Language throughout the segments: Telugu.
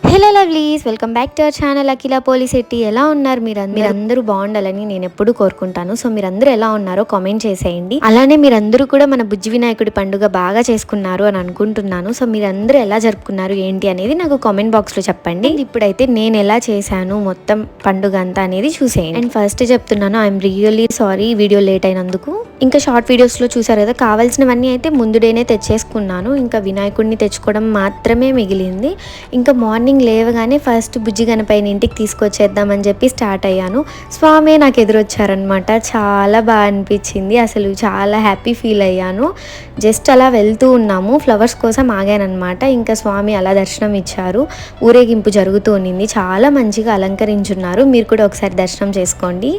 Hello lovelies welcome back to our channel Akhila Polishetty ఎలా ఉన్నారు మీరు మీరందరూ బాగుండాలని నేను ఎప్పుడు కోరుకుంటాను. సో మీరందరూ ఎలా ఉన్నారో కామెంట్ చేసేయండి. అలానే మీరందరూ కూడా మన బుజ్జి వినాయకుడి పండుగ బాగా చేసుకున్నారు అని అనుకుంటున్నాను. సో మీరందరూ ఎలా జరుపుకున్నారు ఏంటి అనేది నాకు కామెంట్ బాక్స్లో చెప్పండి. ఇప్పుడైతే నేను ఎలా చేశాను మొత్తం పండుగ అంతా అనేది చూసేయండి. అండ్ ఫస్ట్ చెప్తున్నాను I'm really sorry video late అయినందుకు. ఇంకా షార్ట్ వీడియోస్లో చూసారు కదా కావాల్సినవన్నీ అయితే ముందుడేనే తెచ్చేసుకున్నాను. ఇంకా వినాయకుడిని తెచ్చుకోవడం మాత్రమే మిగిలింది. ఇంకా మార్నింగ్ మార్నింగ్ లేవగానే ఫస్ట్ బుజ్జి గణపైన ఇంటికి తీసుకొచ్చేద్దామని చెప్పి స్టార్ట్ అయ్యాను. స్వామి నాకు ఎదురొచ్చారనమాట చాలా బాగా అనిపించింది. అసలు చాలా హ్యాపీ ఫీల్ అయ్యాను. జస్ట్ అలా వెళ్తూ ఉన్నాము. ఫ్లవర్స్ కోసం ఆగానమాట ఇంకా స్వామి అలా దర్శనం ఇచ్చారు. ఊరేగింపు జరుగుతూ ఉన్నింది. చాలా మంచిగా అలంకరించున్నారు. మీరు కూడా ఒకసారి దర్శనం చేసుకోండి.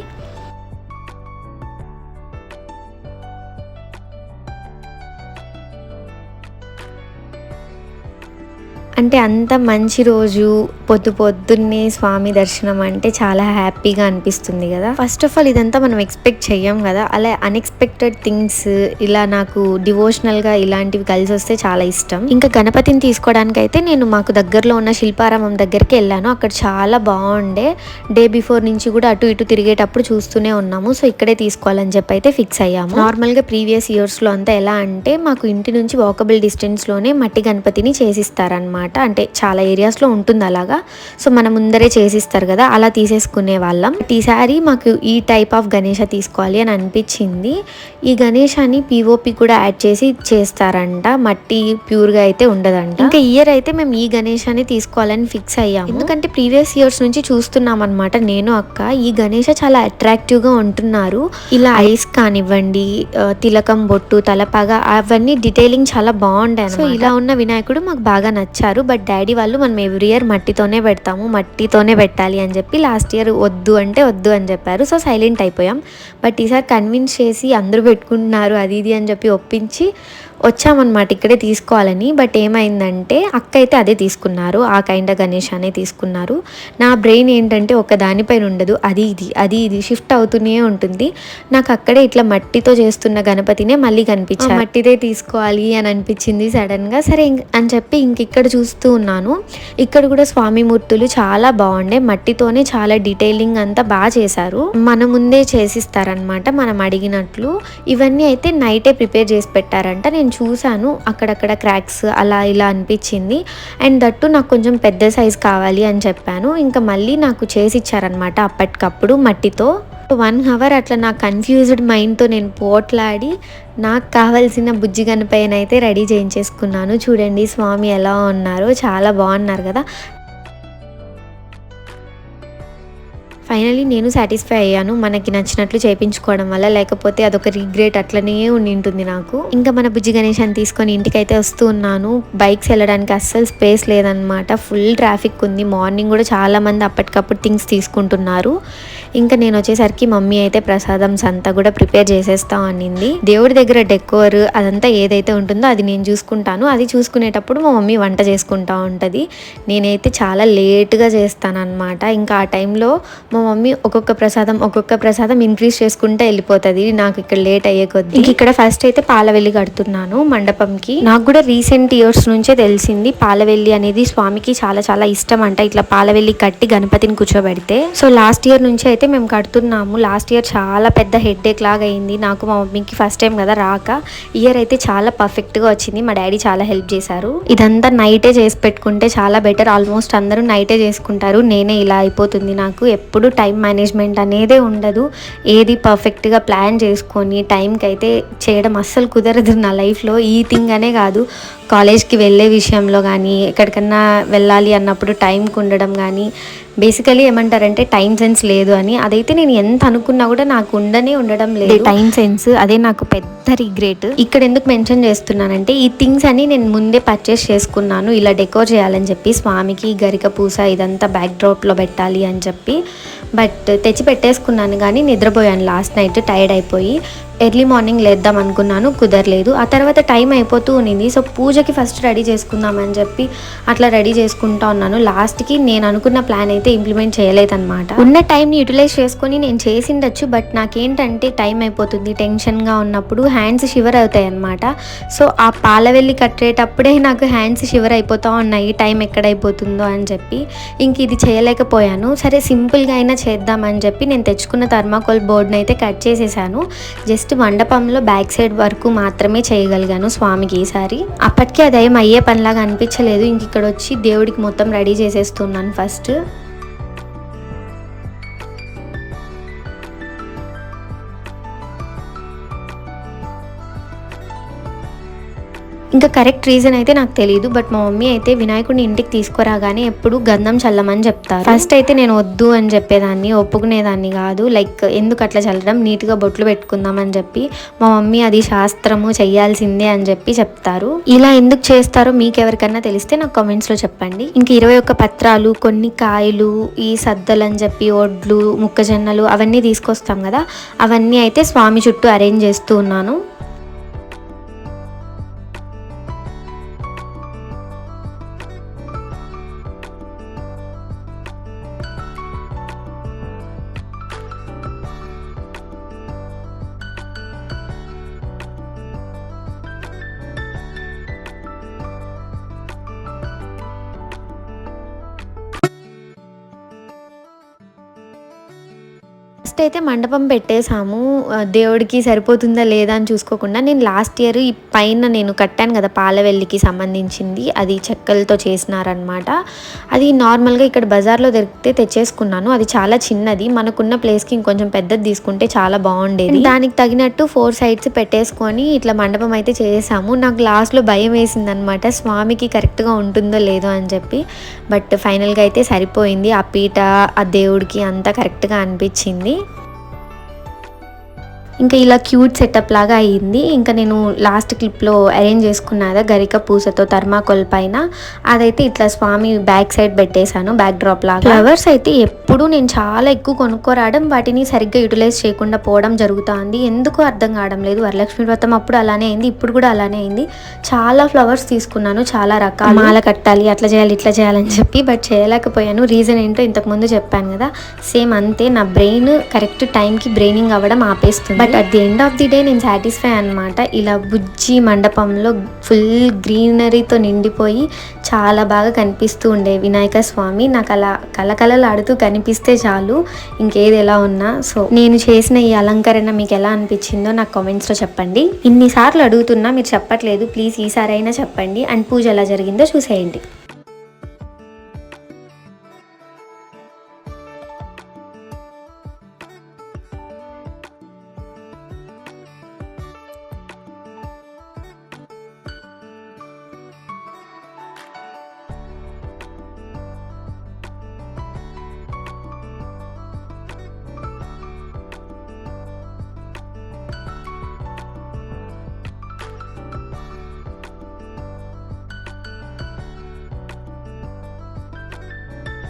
అంటే అంత మంచి రోజు పొద్దు పొద్దున్నే స్వామి దర్శనం అంటే చాలా హ్యాపీగా అనిపిస్తుంది కదా. ఫస్ట్ ఆఫ్ ఆల్ ఇదంతా మనం ఎక్స్పెక్ట్ చెయ్యం కదా. అలా అన్ఎక్స్పెక్టెడ్ థింగ్స్ ఇలా నాకు డివోషనల్గా ఇలాంటివి కలిసి వస్తే చాలా ఇష్టం. ఇంకా గణపతిని తీసుకోవడానికి అయితే నేను మాకు దగ్గరలో ఉన్న శిల్పారామం దగ్గరికి వెళ్ళాను. అక్కడ చాలా బాగుండే. డే బిఫోర్ నుంచి కూడా అటు ఇటు తిరిగేటప్పుడు చూస్తూనే ఉన్నాము. సో ఇక్కడే తీసుకోవాలని చెప్పి అయితే ఫిక్స్ అయ్యాము. నార్మల్గా ప్రీవియస్ ఇయర్స్లో అంతా ఎలా అంటే మాకు ఇంటి నుంచి వాకబుల్ డిస్టెన్స్లోనే మట్టి గణపతిని చేసిస్తారనమాట అంటే చాలా ఏరియాస్లో ఉంటుంది అలాగా. సో మన ముందరే చేసిస్తారు కదా అలా తీసేసుకునే వాళ్ళం. ఈసారి మాకు ఈ టైప్ ఆఫ్ గణేష తీసుకోవాలి అని అనిపించింది. ఈ గణేశాన్ని పిఓపి కూడా యాడ్ చేసి చేస్తారంట. మట్టి ప్యూర్గా అయితే ఉండదంట. ఇంకా ఇయర్ అయితే మేము ఈ గణేశాన్ని తీసుకోవాలని ఫిక్స్ అయ్యాము. ఎందుకంటే ప్రీవియస్ ఇయర్స్ నుంచి చూస్తున్నాం అనమాట నేను అక్క. ఈ గణేష చాలా అట్రాక్టివ్గా ఉంటున్నారు. ఇలా ఐస్ కానివ్వండి తిలకం బొట్టు తలపాగ అవన్నీ డీటెయిలింగ్ చాలా బాగుంటాయి సో ఇలా ఉన్న వినాయకుడు మాకు బాగా నచ్చారు. బట్ డాడీ వాళ్ళు మనం ఎవ్రీ ఇయర్ మట్టితోనే పెడతాము మట్టితోనే పెట్టాలి అని చెప్పి లాస్ట్ ఇయర్ వద్దు అంటే వద్దు అని చెప్పారు. సో సైలెంట్ అయిపోయాం. బట్ ఈసారి కన్విన్స్ చేసి అందరూ పెట్టుకుంటున్నారు అది ఇది అని చెప్పి ఒప్పించి వచ్చామన్నమాట ఇక్కడే తీసుకోవాలని. బట్ ఏమైందంటే అక్క అయితే అదే తీసుకున్నారు. ఆ కైండ్ గణేష్ అనే తీసుకున్నారు. నా బ్రెయిన్ ఏంటంటే ఒక దానిపైన ఉండదు. అది ఇది అది ఇది. షిఫ్ట్ అవుతూనే ఉంటుంది. నాకు అక్కడే ఇట్లా మట్టితో చేస్తున్న గణపతినే మళ్ళీ కనిపించారు. మట్టిదే తీసుకోవాలి అని అనిపించింది సడన్గా. సరే ఇంక- అని చెప్పి ఇంక ఇక్కడ చూస్తూ ఉన్నాను. ఇక్కడ కూడా స్వామి మూర్తులు చాలా బాగుండే. మట్టితోనే చాలా డీటెయిలింగ్ అంతా బాగా చేశారు. మన ముందే చేసిస్తారనమాట మనం అడిగినట్లు. ఇవన్నీ అయితే నైటే ప్రిపేర్ చేసి పెట్టారంట. నేను చూశాను. అక్కడక్కడ క్రాక్స్ అలా ఇలా అనిపించింది. అండ్ దట్టు నాకు కొంచెం పెద్ద సైజ్ కావాలి అని చెప్పాను. ఇంకా మళ్ళీ నాకు చేసి ఇచ్చారనమాట అప్పటికప్పుడు మట్టితో. వన్ అవర్ అట్లా నా కన్ఫ్యూజ్డ్ మైండ్తో నేను పోట్లాడి నాకు కావాల్సిన బుజ్జి గణపైన అయితే రెడీ చేయించేసుకున్నాను. చూడండి స్వామి ఎలా ఉన్నారో. చాలా బాగున్నారు కదా. ఫైనలీ నేను సాటిస్ఫై అయ్యాను. మనకి నచ్చినట్లు చేయించుకోవడం వల్ల లేకపోతే అదొక రిగ్రెట్ అట్లనే ఉండి ఉంటుంది నాకు. ఇంకా మన బుజ్జి గణేశాన్ని తీసుకొని ఇంటికైతే వస్తూ ఉన్నాను. బైక్స్ వెళ్ళడానికి అస్సలు స్పేస్ లేదనమాట ఫుల్ ట్రాఫిక్ ఉంది. మార్నింగ్ కూడా చాలా మంది అప్పటికప్పుడు థింగ్స్ తీసుకుంటున్నారు. ఇంకా నేను వచ్చేసరికి మమ్మీ అయితే ప్రసాదం సంతా కూడా ప్రిపేర్ చేసేస్తా అనింది. దేవుడి దగ్గర డెకోర్ అదంతా ఏదైతే ఉంటుందో అది నేను చూసుకుంటాను. అది చూసుకునేటప్పుడు మా మమ్మీ వంట చేసుకుంటా ఉంటుంది. నేనైతే చాలా లేట్గా చేస్తాను అనమాట ఇంకా ఆ టైంలో మా మమ్మీ ఒక్కొక్క ప్రసాదం ఒక్కొక్క ప్రసాదం ఇంక్రీజ్ చేసుకుంటే వెళ్ళిపోతుంది. నాకు ఇక్కడ లేట్ అయ్యే కొద్దీ. ఇంక ఇక్కడ ఫస్ట్ అయితే పాలవెల్లి కడుతున్నాను మండపంకి. నాకు కూడా రీసెంట్ ఇయర్స్ నుంచే తెలిసింది పాలవెల్లి అనేది స్వామికి చాలా చాలా ఇష్టం అంట. ఇట్లా పాలవెల్లి కట్టి గణపతిని కూర్చోబెడితే. సో లాస్ట్ ఇయర్ నుంచి అయితే మేము కడుతున్నాము. లాస్ట్ ఇయర్ చాలా పెద్ద హెడ్ ఏక్ లాగా అయింది. నాకు మా మమ్మీకి ఫస్ట్ టైం కదా రాక. ఇయర్ అయితే చాలా పర్ఫెక్ట్గా వచ్చింది. మా డాడీ చాలా హెల్ప్ చేశారు. ఇదంతా నైటే చేసి పెట్టుకుంటే చాలా బెటర్. ఆల్మోస్ట్ అందరూ నైటే చేసుకుంటారు. నేనే ఇలా అయిపోతుంది నాకు. ఎప్పుడు టైం మేనేజ్మెంట్ అనేదే ఉండదు. ఏది పర్ఫెక్ట్గా ప్లాన్ చేసుకొని టైంకి అయితే చేయడం అస్సలు కుదరదు నా లైఫ్లో. ఈ థింగ్ అనే కాదు. కాలేజ్కి వెళ్ళే విషయంలో కానీ ఎక్కడికన్నా వెళ్ళాలి అన్నప్పుడు టైంకి ఉండడం కానీ బేసికలీ ఏమంటారంటే టైం సెన్స్ లేదు అని. అదైతే నేను ఎంత అనుకున్నా కూడా నాకు ఉండనే ఉండడం లేదు. టైం సెన్స్ అదే నాకు పెద్ద రిగ్రెట్ ఇక్కడ ఎందుకు మెన్షన్ చేస్తున్నానంటే ఈ థింగ్స్ అన్ని నేను ముందే పర్చేస్ చేసుకున్నాను. ఇలా డెకోర్ చేయాలని చెప్పి స్వామికి గరిక పూస ఇదంతా బ్యాక్ డ్రాప్లో పెట్టాలి అని చెప్పి. బట్ తెచ్చి పెట్టేసుకున్నాను కానీ నిద్రపోయాను. లాస్ట్ నైట్ టైర్డ్ అయిపోయి. ఎర్లీ మార్నింగ్ లేద్దాం అనుకున్నాను కుదరలేదు. ఆ తర్వాత టైం అయిపోతూ ఉన్నింది. సో పూజకి ఫస్ట్ రెడీ చేసుకుందామని చెప్పి అట్లా రెడీ చేసుకుంటా ఉన్నాను. లాస్ట్కి నేను అనుకున్న ప్లాన్ అయితే ఇంప్లిమెంట్ చేయలేదన్నమాట. ఉన్న టైంని యూటిలైజ్ చేసుకొని నేను చేసిండొచ్చు బట్ నాకేంటంటే టైం అయిపోతుంది. టెన్షన్గా ఉన్నప్పుడు హ్యాండ్స్ షివర్ అవుతాయి అనమాట సో ఆ పాల వెళ్ళి కట్టేటప్పుడే నాకు హ్యాండ్స్ షివర్ అయిపోతూ ఉన్నాయి. టైం ఎక్కడైపోతుందో అని చెప్పి ఇంక ఇది చేయలేకపోయాను. సరే సింపుల్గా అయినా చేద్దామని చెప్పి నేను తెచ్చుకున్న థర్మాకోల్ బోర్డ్ని అయితే కట్ చేసేసాను. జస్ట్ మండపంలో బ్యాక్ సైడ్ వరకు మాత్రమే చేయగలిగాను స్వామికి ఈసారి. అప్పటికే అదేం అయ్యే పనిలాగా అనిపించలేదు. ఇంక ఇక్కడ వచ్చి దేవుడికి మొత్తం రెడీ చేసేస్తున్నాను ఫస్ట్. ఇంకా కరెక్ట్ రీజన్ అయితే నాకు తెలియదు బట్ మా మమ్మీ అయితే వినాయకుడిని ఇంటికి తీసుకురాగానే ఎప్పుడు గంధం చల్లమని చెప్తారు. ఫస్ట్ అయితే నేను వద్దు అని చెప్పేదాన్ని ఒప్పుకునేదాన్ని కాదు. లైక్ ఎందుకు అట్లా చల్లడం? నీట్గా బొట్లు పెట్టుకుందాం అని చెప్పి మా మమ్మీ అది శాస్త్రము చెయ్యాల్సిందే అని చెప్పి చెప్తారు. ఇలా ఎందుకు చేస్తారో మీకు ఎవరికైనా తెలిస్తే నాకు కామెంట్స్లో చెప్పండి. ఇంక ఇరవై ఒక్క పత్రాలు కొన్ని కాయలు ఈ సద్దలు అని చెప్పి ఒడ్లు మొక్కజొన్నలు అవన్నీ తీసుకొస్తాం కదా. అవన్నీ అయితే స్వామి చుట్టూ అరేంజ్ చేస్తూ ఉన్నాను. మండపం పెట్టేశాము. దేవుడికి సరిపోతుందా లేదా అని చూసుకోకుండా నేను లాస్ట్ ఇయర్ ఈ పైన నేను కట్టాను కదా పాలవెల్లికి సంబంధించింది. అది చెక్కలతో చేసినారనమాట అది నార్మల్గా ఇక్కడ బజార్లో దొరికితే తెచ్చేసుకున్నాను. అది చాలా చిన్నది. మనకున్న ప్లేస్కి ఇంకొంచెం పెద్దది తీసుకుంటే చాలా బాగుండేది. దానికి తగినట్టు ఫోర్ సైడ్స్ పెట్టేసుకొని ఇట్లా మండపం అయితే చేసాము. నాకు లాస్ట్లో భయం వేసింది అనమాట స్వామికి కరెక్ట్గా ఉంటుందో లేదో అని చెప్పి. బట్ ఫైనల్గా అయితే సరిపోయింది. ఆ పీట ఆ దేవుడికి అంతా కరెక్ట్గా అనిపించింది. ఇంకా ఇలా క్యూట్ సెటప్ లాగా అయ్యింది. ఇంకా నేను లాస్ట్ క్లిప్లో అరేంజ్ చేసుకున్నదా గరిక పూసతో థర్మాకోల్ పైన అదైతే ఇట్లా స్వామి బ్యాక్ సైడ్ పెట్టేశాను బ్యాక్ డ్రాప్ లాగా. ఫ్లవర్స్ అయితే ఎప్పుడు నేను చాలా ఎక్కువ కొనుక్కోరావడం వాటిని సరిగ్గా యూటిలైజ్ చేయకుండా పోవడం జరుగుతుంది. ఎందుకు అర్థం కావడం లేదు. వరలక్ష్మి వ్రతం అప్పుడు అలానే అయింది ఇప్పుడు కూడా అలానే అయింది. చాలా ఫ్లవర్స్ తీసుకున్నాను చాలా రకాల. మాల కట్టాలి అట్లా చేయాలి ఇట్లా చేయాలని చెప్పి బట్ చేయలేకపోయాను. రీజన్ ఏంటో ఇంతకు ముందు చెప్పాను కదా. సేమ్ అంతే. నా బ్రెయిన్ కరెక్ట్ టైంకి బ్రెయినింగ్ అవ్వడం ఆపేస్తుంది. But at the end of the day నేను సాటిస్ఫై అనమాట ఇలా బుజ్జి మండపంలో ఫుల్ గ్రీనరీతో నిండిపోయి చాలా బాగా కనిపిస్తూ ఉండే వినాయక స్వామి. నాకు అలా కలకలలాడుతూ కనిపిస్తే చాలు. ఇంకేది ఎలా ఉన్నా. సో నేను చేసిన ఈ అలంకరణ మీకు ఎలా అనిపించిందో నాకు కామెంట్స్లో చెప్పండి. ఇన్నిసార్లు అడుగుతున్నా మీరు చెప్పట్లేదు. ప్లీజ్ ఈసారైనా చెప్పండి. అండ్ పూజ ఎలా జరిగిందో చూసేయండి.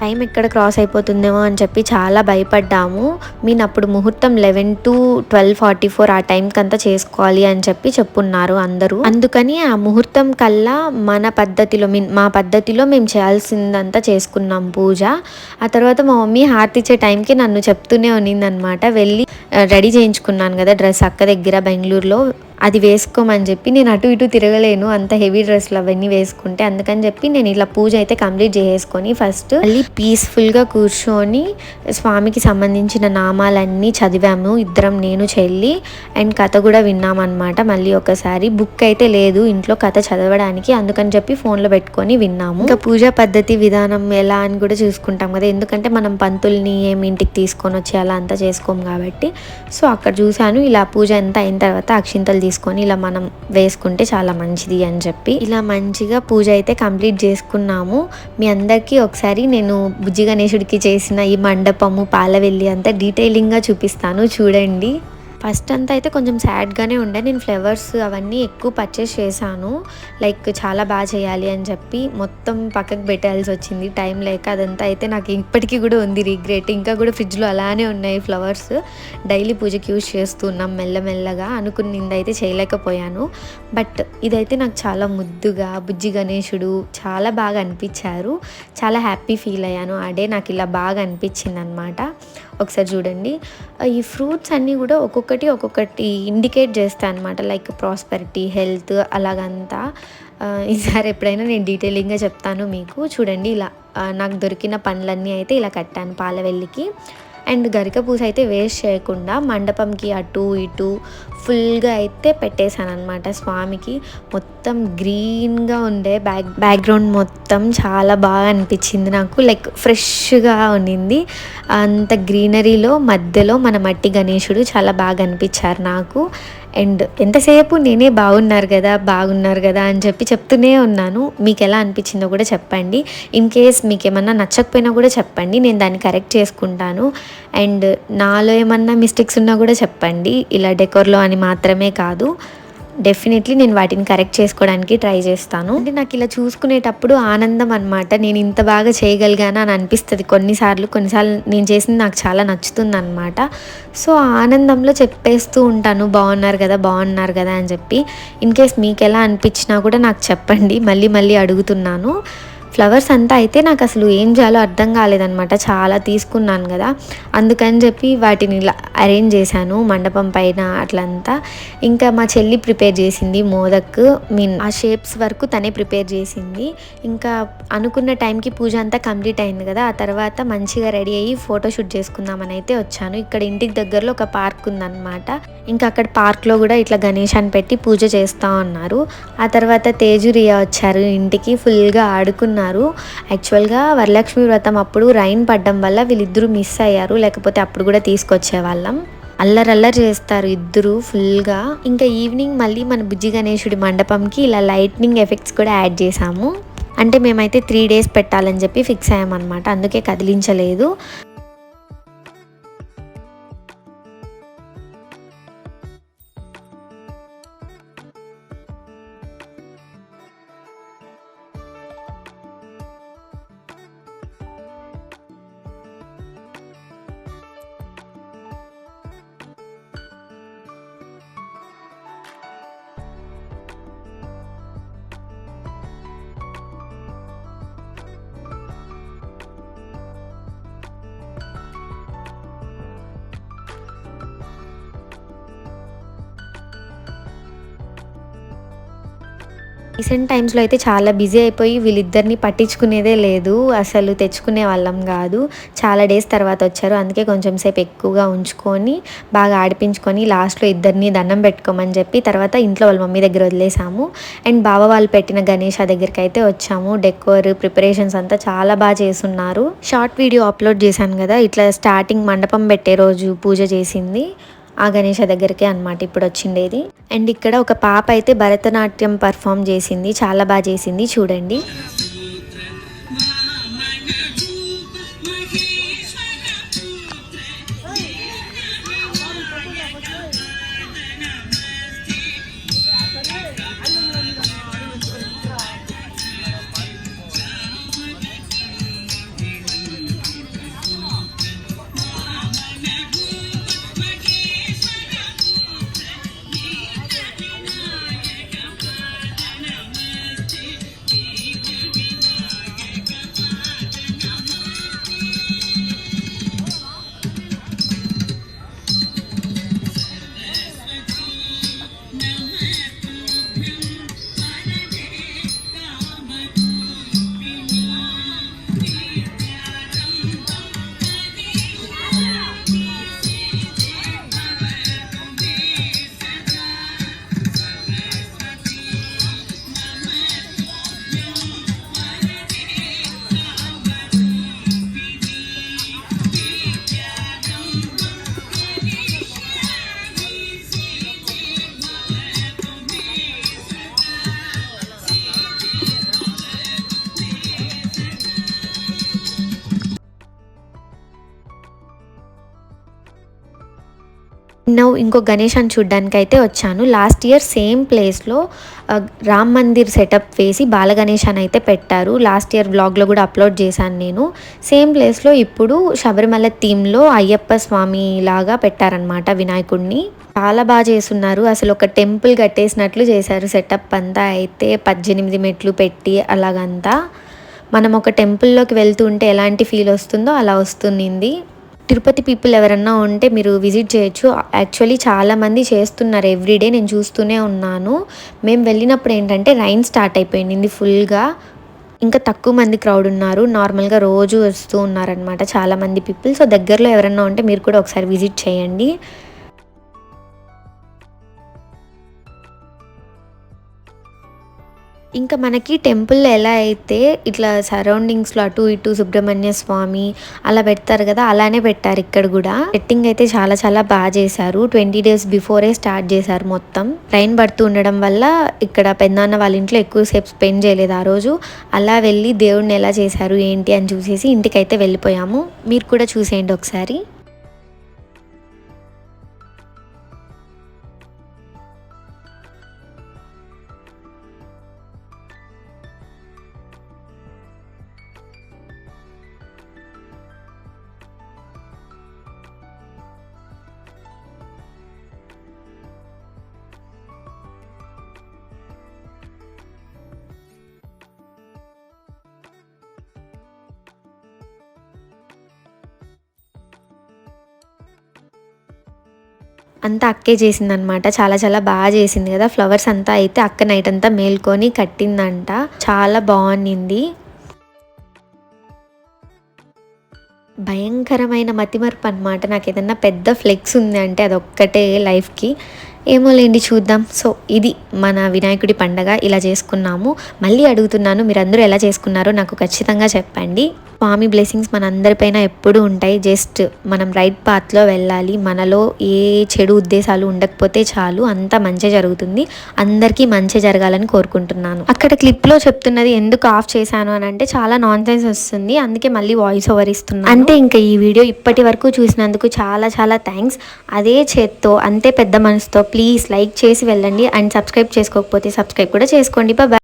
టైం ఎక్కడ క్రాస్ అయిపోతుందేమో అని చెప్పి చాలా భయపడ్డాము. మీన్ అప్పుడు ముహూర్తం eleven to twelve forty four ఆ టైంకి అంతా చేసుకోవాలి అని చెప్పి చెప్పున్నారు అందరూ. అందుకని ఆ ముహూర్తం కల్లా మన పద్ధతిలో మీన్ మా పద్ధతిలో మేము చేయాల్సిందంతా చేసుకున్నాం పూజ. ఆ తర్వాత మా మమ్మీ హారతి ఇచ్చే టైంకి నన్ను చెప్తూనే ఉన్నిందనమాట వెళ్ళి రెడీ చేయించుకున్నాను కదా డ్రెస్ అక్క దగ్గర బెంగళూరులో. అది వేసుకోమని చెప్పి నేను అటు ఇటు తిరగలేను. అంత హెవీ డ్రెస్లు అవన్నీ వేసుకుంటే అందుకని చెప్పి నేను ఇలా పూజ అయితే కంప్లీట్ చేసుకొని ఫస్ట్ మళ్ళీ పీస్ఫుల్గా కూర్చొని స్వామికి సంబంధించిన నామాలన్నీ చదివాము ఇద్దరం నేను చెల్లి అండ్ కథ కూడా విన్నామన్నమాట. మళ్ళీ ఒకసారి బుక్ అయితే లేదు ఇంట్లో కథ చదవడానికి అందుకని చెప్పి ఫోన్లో పెట్టుకొని విన్నాము. ఇంకా పూజా పద్ధతి విధానం ఎలా అని కూడా చూసుకుంటాం కదా. ఎందుకంటే మనం పంతుల్ని ఏమి ఇంటికి తీసుకొని వచ్చి అలా అంతా చేసుకోము కాబట్టి. సో అక్కడ చూశాను ఇలా పూజ అంతా అయిన తర్వాత అక్షింతలు తీసుకొని ఇలా మనం వేసుకుంటే చాలా మంచిది అని చెప్పి. ఇలా మంచిగా పూజ అయితే కంప్లీట్ చేసుకున్నాము. మీ అందరికీ ఒకసారి నేను బుజ్జి గణేశుడికి చేసిన ఈ మండపము పాలవెల్లి అంతా డీటెయిలింగ్గా చూపిస్తాను చూడండి. ఫస్ట్ అంతా అయితే కొంచెం సాడ్గానే ఉండే. నేను ఫ్లవర్స్ అవన్నీ ఎక్కువ పర్చేస్ చేశాను. లైక్ చాలా బాగా చేయాలి అని చెప్పి మొత్తం పక్కకు పెట్టాల్సి వచ్చింది. టైం లేక అదంతా అయితే నాకు ఇప్పటికీ కూడా ఉంది రిగ్రెట్ ఇంకా కూడా ఫ్రిడ్జ్లో అలానే ఉన్నాయి ఫ్లవర్స్ డైలీ పూజకి యూజ్ చేస్తున్నాం మెల్లమెల్లగా అనుకున్నది అయితే చేయలేకపోయాను. బట్ ఇదైతే నాకు చాలా ముద్దుగా బుజ్జి గణేశుడు చాలా బాగా అనిపించారు. చాలా హ్యాపీ ఫీల్ అయ్యాను. ఆ డే నాకు ఇలా బాగా అనిపించింది అనమాట ఒకసారి చూడండి. ఈ ఫ్రూట్స్ అన్నీ కూడా ఒక్కొక్క ఒక్కొక్కటి ఒక్కొక్కటి ఇండికేట్ చేస్తాను అనమాట లైక్ ప్రాస్పెరిటీ హెల్త్ అలాగంతా. ఈసారి ఎప్పుడైనా నేను డీటెయిలింగ్గా చెప్తాను మీకు. చూడండి ఇలా నాకు దొరికిన పనులన్నీ అయితే ఇలా కట్టాను పాలవెల్లికి. అండ్ గరిక పూస అయితే వేస్ట్ చేయకుండా మండపంకి అటు ఇటు ఫుల్గా అయితే పెట్టేశాను అనమాట స్వామికి. మొత్తం గ్రీన్గా ఉండే బ్యాక్ బ్యాక్గ్రౌండ్ మొత్తం చాలా బాగా అనిపించింది నాకు. లైక్ ఫ్రెష్గా ఉండింది. అంత గ్రీనరీలో మధ్యలో మన మట్టి గణేశుడు చాలా బాగా అనిపించారు నాకు. అండ్ ఎంతసేపు నేనే బాగున్నారు కదా బాగున్నారు కదా అని చెప్పి చెప్తూనే ఉన్నాను. మీకు ఎలా అనిపించిందో కూడా చెప్పండి. ఇన్ కేస్ మీకు ఏమన్నా నచ్చకపోయినా కూడా చెప్పండి. నేను దాన్ని కరెక్ట్ చేసుకుంటాను. అండ్ నాలో ఏమన్నా మిస్టేక్స్ ఉన్నా కూడా చెప్పండి. ఇలా డెకోర్లో అని మాత్రమే కాదు. డెఫినెట్లీ నేను వాటిని కరెక్ట్ చేసుకోవడానికి ట్రై చేస్తాను. అంటే నాకు ఇలా చూసుకునేటప్పుడు ఆనందం అనమాట నేను ఇంత బాగా చేయగలిగాను అని అనిపిస్తుంది. కొన్నిసార్లు కొన్నిసార్లు నేను చేసింది నాకు చాలా నచ్చుతుంది అనమాట సో ఆ ఆనందంలో చెప్పేస్తూ ఉంటాను బాగున్నారు కదా బాగున్నారు కదా అని చెప్పి. ఇన్ కేస్ మీకు ఎలా అనిపించినా కూడా నాకు చెప్పండి. మళ్ళీ మళ్ళీ అడుగుతున్నాను. ఫ్లవర్స్ అంతా అయితే నాకు అసలు ఏం చేయాలో అర్థం కాలేదనమాట చాలా తీసుకున్నాను కదా. అందుకని చెప్పి వాటిని ఇలా అరేంజ్ చేశాను మండపం పైన అట్లంతా. ఇంకా మా చెల్లి ప్రిపేర్ చేసింది మోదక్ మీన్ ఆ షేప్స్ వరకు తనే ప్రిపేర్ చేసింది. ఇంకా అనుకున్న టైంకి పూజ అంతా కంప్లీట్ అయింది కదా. ఆ తర్వాత మంచిగా రెడీ అయ్యి ఫోటోషూట్ చేసుకుందామని అయితే వచ్చాను. ఇక్కడ ఇంటికి దగ్గరలో ఒక పార్క్ ఉందన్నమాట. ఇంకా అక్కడ పార్క్లో కూడా ఇట్లా గణేశాన్ని పెట్టి పూజ చేస్తూ ఉన్నారు. ఆ తర్వాత తేజు రియా వచ్చారు ఇంటికి. ఫుల్గా ఆడుకున్నారు. యాక్చువల్గా వరలక్ష్మి వ్రతం అప్పుడు రైన్ పడ్డం వల్ల వీళ్ళిద్దరూ మిస్ అయ్యారు. లేకపోతే అప్పుడు కూడా తీసుకొచ్చే వాళ్ళం అల్లరల్లరి చేస్తారు ఇద్దరు ఫుల్గా ఇంకా ఈవినింగ్ మళ్ళీ మన బుజ్జి గణేశుడి మండపంకి ఇలా లైట్నింగ్ ఎఫెక్ట్స్ కూడా యాడ్ చేసాము అంటే మేమైతే త్రీ డేస్ పెట్టాలని చెప్పి ఫిక్స్ అయ్యామన్నమాట. అందుకే కదిలించలేదు. రీసెంట్ టైమ్స్లో అయితే చాలా బిజీ అయిపోయి వీళ్ళిద్దరిని పట్టించుకునేదే లేదు. అసలు తెచ్చుకునే వాళ్ళం కాదు. చాలా డేస్ తర్వాత వచ్చారు. అందుకే కొంచెం సేపు ఎక్కువగా ఉంచుకొని బాగా ఆడిపించుకొని లాస్ట్లో ఇద్దరిని దండం పెట్టుకోమని చెప్పి తర్వాత ఇంట్లో వాళ్ళ మమ్మీ దగ్గర వదిలేసాము. అండ్ బావ వాళ్ళు పెట్టిన గణేష దగ్గరికి అయితే వచ్చాము. డెకోర్ ప్రిపరేషన్స్ అంతా చాలా బాగా చేస్తున్నారు. షార్ట్ వీడియో అప్లోడ్ చేశాను కదా. ఇట్లా స్టార్టింగ్ మండపం పెట్టే రోజు పూజ చేసింది. ఆ గణేష దగ్గరికే అనమాట ఇప్పుడు వచ్చిండేది అండ్ ఇక్కడ ఒక పాప అయితే భరతనాట్యం పర్ఫామ్ చేసింది చాలా బాగా చేసింది చూడండి. నవ్వు ఇంకో గణేశాన్ని చూడ్డానికి అయితే వచ్చాను. లాస్ట్ ఇయర్ సేమ్ ప్లేస్లో రామ్ మందిర్ సెటప్ వేసి బాలగణేష్ అని అయితే పెట్టారు. లాస్ట్ ఇయర్ బ్లాగ్లో కూడా అప్లోడ్ చేశాను నేను. సేమ్ ప్లేస్లో ఇప్పుడు శబరిమల థీమ్లో అయ్యప్ప స్వామి లాగా పెట్టారనమాట వినాయకుడిని. చాలా బాగా చేస్తున్నారు. అసలు ఒక టెంపుల్ కట్టేసినట్లు చేశారు సెటప్ అంతా. అయితే పద్దెనిమిది మెట్లు పెట్టి అలాగంతా. మనం ఒక టెంపుల్లోకి వెళ్తుంటే ఎలాంటి ఫీల్ వస్తుందో అలా వస్తుంది తిరుపతి పీపుల్ ఎవరన్నా ఉంటే మీరు విజిట్ చేయొచ్చు. యాక్చువల్లీ చాలామంది చేస్తున్నారు. ఎవ్రీడే నేను చూస్తూనే ఉన్నాను. మేము వెళ్ళినప్పుడు ఏంటంటే రైన్ స్టార్ట్ అయిపోయింది ఫుల్గా ఇంకా తక్కువ మంది క్రౌడ్ ఉన్నారు. నార్మల్గా రోజు వస్తూ ఉన్నారనమాట చాలామంది పీపుల్ సో దగ్గరలో ఎవరన్నా ఉంటే మీరు కూడా ఒకసారి విజిట్ చేయండి. ఇంకా మనకి టెంపుల్ ఎలా అయితే ఇట్లా సరౌండింగ్స్లో అటు ఇటు సుబ్రహ్మణ్య స్వామి అలా పెడతారు కదా అలానే పెట్టారు ఇక్కడ కూడా. సెట్టింగ్ అయితే చాలా చాలా బాగా చేశారు. ట్వంటీ డేస్ బిఫోరే స్టార్ట్ చేశారు మొత్తం. ట్రైన్ పడుతూ ఉండడం వల్ల ఇక్కడ పెద్దనాన్న వాళ్ళ ఇంట్లో ఎక్కువసేపు స్పెండ్ చేయలేదు ఆ రోజు. అలా వెళ్ళి దేవుడిని ఎలా చేశారు ఏంటి అని చూసేసి ఇంటికైతే వెళ్ళిపోయాము. మీరు కూడా చూసేయండి ఒకసారి. అంతా అక్కే చేసిందనమాట చాలా చాలా బాగా చేసింది కదా. ఫ్లవర్స్ అంతా అయితే అక్క నైట్ అంతా మేల్కొని కట్టిందంట. చాలా బాగుంది భయంకరమైన మతిమరుపు అనమాట నాకు ఏదన్నా పెద్ద ఫ్లెక్స్ ఉంది అంటే అదొక్కటే లైఫ్కి. ఏమో లేండి చూద్దాం. సో ఇది మన వినాయకుడి పండగ. ఇలా చేసుకున్నాము. మళ్ళీ అడుగుతున్నాను మీరందరూ ఎలా చేసుకున్నారో నాకు ఖచ్చితంగా చెప్పండి. స్వామి బ్లెస్సింగ్స్ మన అందరిపైన ఎప్పుడూ ఉంటాయి. జస్ట్ మనం రైట్ పాత్లో వెళ్ళాలి. మనలో ఏ చెడు ఉద్దేశాలు ఉండకపోతే చాలు. అంత మంచి జరుగుతుంది. అందరికీ మంచి జరగాలని కోరుకుంటున్నాను. అక్కడ క్లిప్లో చెప్తున్నది ఎందుకు ఆఫ్ చేశాను అని అంటే చాలా నాన్ సెన్స్ వస్తుంది. అందుకే మళ్ళీ వాయిస్ ఓవర్ ఇస్తున్నాను. అంటే ఇంకా ఈ వీడియో ఇప్పటి వరకు చూసినందుకు చాలా చాలా థ్యాంక్స్. అదే చేత్తో అంతే పెద్ద మనసుతో ప్లీజ్ లైక్ చేసి వెళ్ళండి అండ్ సబ్స్క్రైబ్ చేసుకోకపోతే సబ్స్క్రైబ్ కూడా చేసుకోండి. బాయ్